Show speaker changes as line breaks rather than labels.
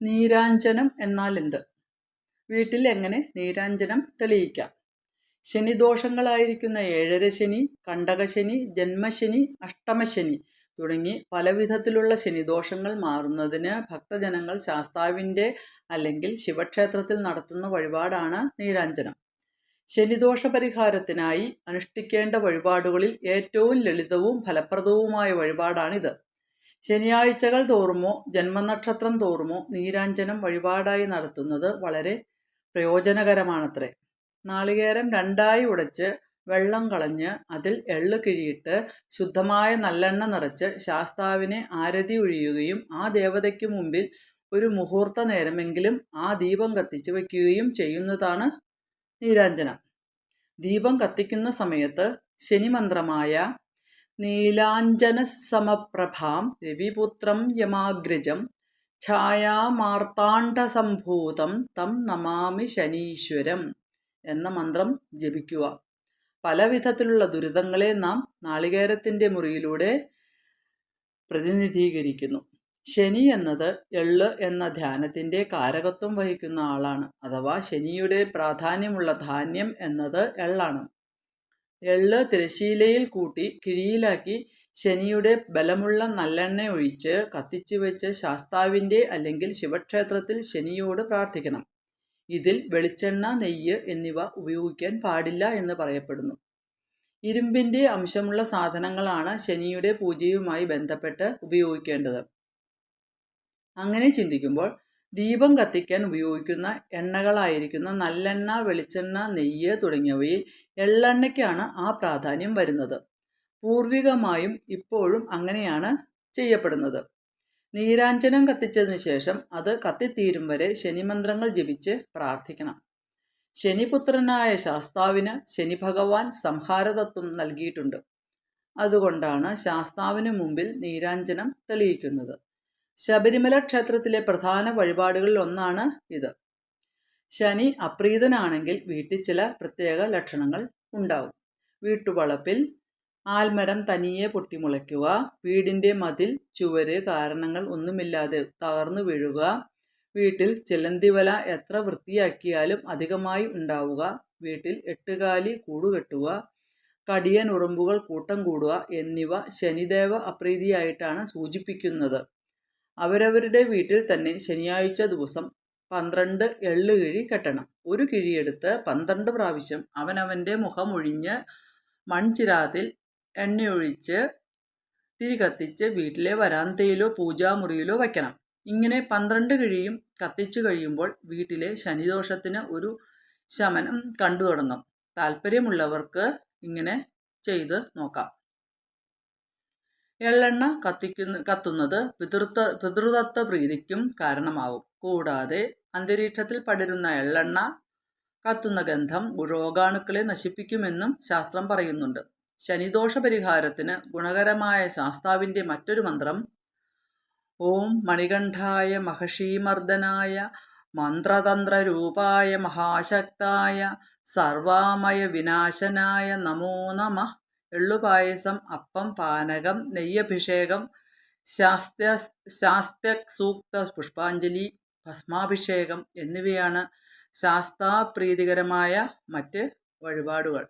നീരാഞ്ജനം എന്നാൽ എന്ത് വീട്ടിൽ എങ്ങനെ നീരാഞ്ജനം തെളിയിക്കാം? ശനിദോഷങ്ങളായിരിക്കുന്ന ഏഴര ശനി കണ്ടകശനി ജന്മശനി അഷ്ടമശനി തുടങ്ങി പലവിധത്തിലുള്ള ശനിദോഷങ്ങൾ മാറുന്നതിന് ഭക്തജനങ്ങൾ ശാസ്താവിന്റെ അല്ലെങ്കിൽ ശിവക്ഷേത്രത്തിൽ നടത്തുന്ന വഴിപാടാണ് നീരാഞ്ജനം. ശനിദോഷ പരിഹാരത്തിനായി അനുഷ്ഠിക്കേണ്ട വഴിപാടുകളിൽ ഏറ്റവും ലളിതവും ഫലപ്രദവുമായ വഴിപാടാണിത്. ശനിയാഴ്ചകൾ തോറുമോ ജന്മനക്ഷത്രം തോറുമോ നീരാഞ്ജനം വഴിപാടായി നടത്തുന്നത് വളരെ പ്രയോജനകരമാണത്രേ. നാളികേരം രണ്ടായി ഉടച്ച് വെള്ളം കളഞ്ഞ് അതിൽ എള്ള് കിഴിയിട്ട് ശുദ്ധമായ നല്ലെണ്ണ നിറച്ച് ശാസ്താവിനെ ആരതി ഒഴിയുകയും ആ ദേവതയ്ക്ക് മുമ്പിൽ ഒരു മുഹൂർത്ത നേരമെങ്കിലും ആ ദീപം കത്തിച്ച് വയ്ക്കുകയും ചെയ്യുന്നതാണ് നീരാഞ്ജനം. ദീപം കത്തിക്കുന്ന സമയത്ത് ശനിമന്ത്രമായ നീലാഞ്ജനസമപ്രഭാം രവിപുത്രം യമാഗ്രജം ഛായാമാർത്താണ്ഡസംഭൂതം തം നമാമി ശനീശ്വരം എന്ന മന്ത്രം ജപിക്കുക. പലവിധത്തിലുള്ള ദുരിതങ്ങളെ നാം നാളികേരത്തിന്റെ മുറിയിലൂടെ പ്രതിനിധീകരിക്കുന്നു. ശനി എന്നത് എള്ള് എന്ന ധ്യാനത്തിന്റെ കാരകത്വം വഹിക്കുന്ന ആളാണ്. അഥവാ ശനിയുടെ പ്രാധാന്യമുള്ള ധാന്യം എന്നത് എള്ളാണ്. എള്ള് തിരശീലയിൽ കൂട്ടി കിഴിയിലാക്കി ശനിയുടെ ബലമുള്ള നല്ലെണ്ണ ഒഴിച്ച് കത്തിച്ചു വെച്ച് ശാസ്താവിന്റെ അല്ലെങ്കിൽ ശിവക്ഷേത്രത്തിൽ ശനിയോട് പ്രാർത്ഥിക്കണം. ഇതിൽ വെളിച്ചെണ്ണ നെയ്യ് എന്നിവ ഉപയോഗിക്കാൻ പാടില്ല എന്ന് പറയപ്പെടുന്നു. ഇരുമ്പിന്റെ അംശമുള്ള സാധനങ്ങളാണ് ശനിയുടെ പൂജയുമായി ബന്ധപ്പെട്ട് ഉപയോഗിക്കേണ്ടത്. അങ്ങനെ ചിന്തിക്കുമ്പോൾ ദീപം കത്തിക്കാൻ ഉപയോഗിക്കുന്ന എണ്ണകളായിരിക്കുന്ന നല്ലെണ്ണ വെളിച്ചെണ്ണ നെയ്യ് തുടങ്ങിയവയിൽ എള്ളെണ്ണയ്ക്കാണ് ആ പ്രാധാന്യം വരുന്നത്. പൂർവികമായും ഇപ്പോഴും അങ്ങനെയാണ് ചെയ്യപ്പെടുന്നത്. നീരാഞ്ജനം കത്തിച്ചതിന് ശേഷം അത് കത്തിത്തീരും വരെ ശനിമന്ത്രങ്ങൾ ജപിച്ച് പ്രാർത്ഥിക്കണം. ശനിപുത്രനായ ശാസ്താവിന് ശനി ഭഗവാൻ സംഹാരതത്വം നൽകിയിട്ടുണ്ട്. അതുകൊണ്ടാണ് ശാസ്താവിന് മുമ്പിൽ നീരാഞ്ജനം തെളിയിക്കുന്നത്. ശബരിമല ക്ഷേത്രത്തിലെ പ്രധാന വഴിപാടുകളിൽ ഒന്നാണ് ഇത്. ശനി അപ്രീതനാണെങ്കിൽ വീട്ടിൽ ചില പ്രത്യേക ലക്ഷണങ്ങൾ ഉണ്ടാവും. വീട്ടുവളപ്പിൽ ആൽമരം തനിയെ പൊട്ടിമുളയ്ക്കുക വീടിന്റെ മതിൽ ചുവര് കാരണങ്ങൾ ഒന്നുമില്ലാതെ തകർന്നു വീഴുക വീട്ടിൽ ചിലന്തിവല എത്ര വൃത്തിയാക്കിയാലും അധികമായി ഉണ്ടാവുക വീട്ടിൽ എട്ടുകാലി കൂടുകെട്ടുക കടിയൻ ഉറുമ്പുകൾ കൂട്ടം കൂടുക എന്നിവ ശനിദേവ അപ്രീതിയായിട്ടാണ് സൂചിപ്പിക്കുന്നത്. അവരവരുടെ വീട്ടിൽ തന്നെ ശനിയാഴ്ച ദിവസം പന്ത്രണ്ട് എള്ള് കിഴി കെട്ടണം. ഒരു കിഴിയെടുത്ത് പന്ത്രണ്ട് പ്രാവശ്യം അവനവന്റെ മുഖമൊഴിഞ്ഞ് മൺചിരാതിൽ എണ്ണയൊഴിച്ച് തിരി കത്തിച്ച് വീട്ടിലെ വരാന്തയിലോ പൂജാമുറിയിലോ വയ്ക്കണം ഇങ്ങനെ പന്ത്രണ്ട് കിഴിയും കത്തിച്ചു കഴിയുമ്പോൾ വീട്ടിലെ ശനിദോഷത്തിന് ഒരു ശമനം കണ്ടു തുടങ്ങും താല്പര്യമുള്ളവർക്ക് ഇങ്ങനെ ചെയ്ത് നോക്കാം. എള്ളെണ്ണ കത്തിക്കുന്ന കത്തുന്നത് പിതൃത്വ പിതൃതത്വ പ്രീതിക്കും കാരണമാകും. കൂടാതെ അന്തരീക്ഷത്തിൽ പടരുന്ന എള്ളെണ്ണ കത്തുന്ന ഗന്ധം രോഗാണുക്കളെ നശിപ്പിക്കുമെന്നും ശാസ്ത്രം പറയുന്നുണ്ട്. ശനിദോഷ പരിഹാരത്തിന് ഗുണകരമായ ശാസ്താവിന്റെ മറ്റൊരു മന്ത്രം ഓം മണികണ്ഠായ മന്ത്രതന്ത്ര രൂപായ മഹാശക്തായ സർവാമയ വിനാശനായ നമോ നമ എള്ളുപായസം അപ്പം പാനകം നെയ്യഭിഷേകം ശാസ്ത്ര ശാസ്ത്ര സൂക്ത പുഷ്പാഞ്ജലി ഭസ്മാഭിഷേകം എന്നിവയാണ് ശാസ്താപ്രീതികരമായ മറ്റ് വഴിപാടുകൾ.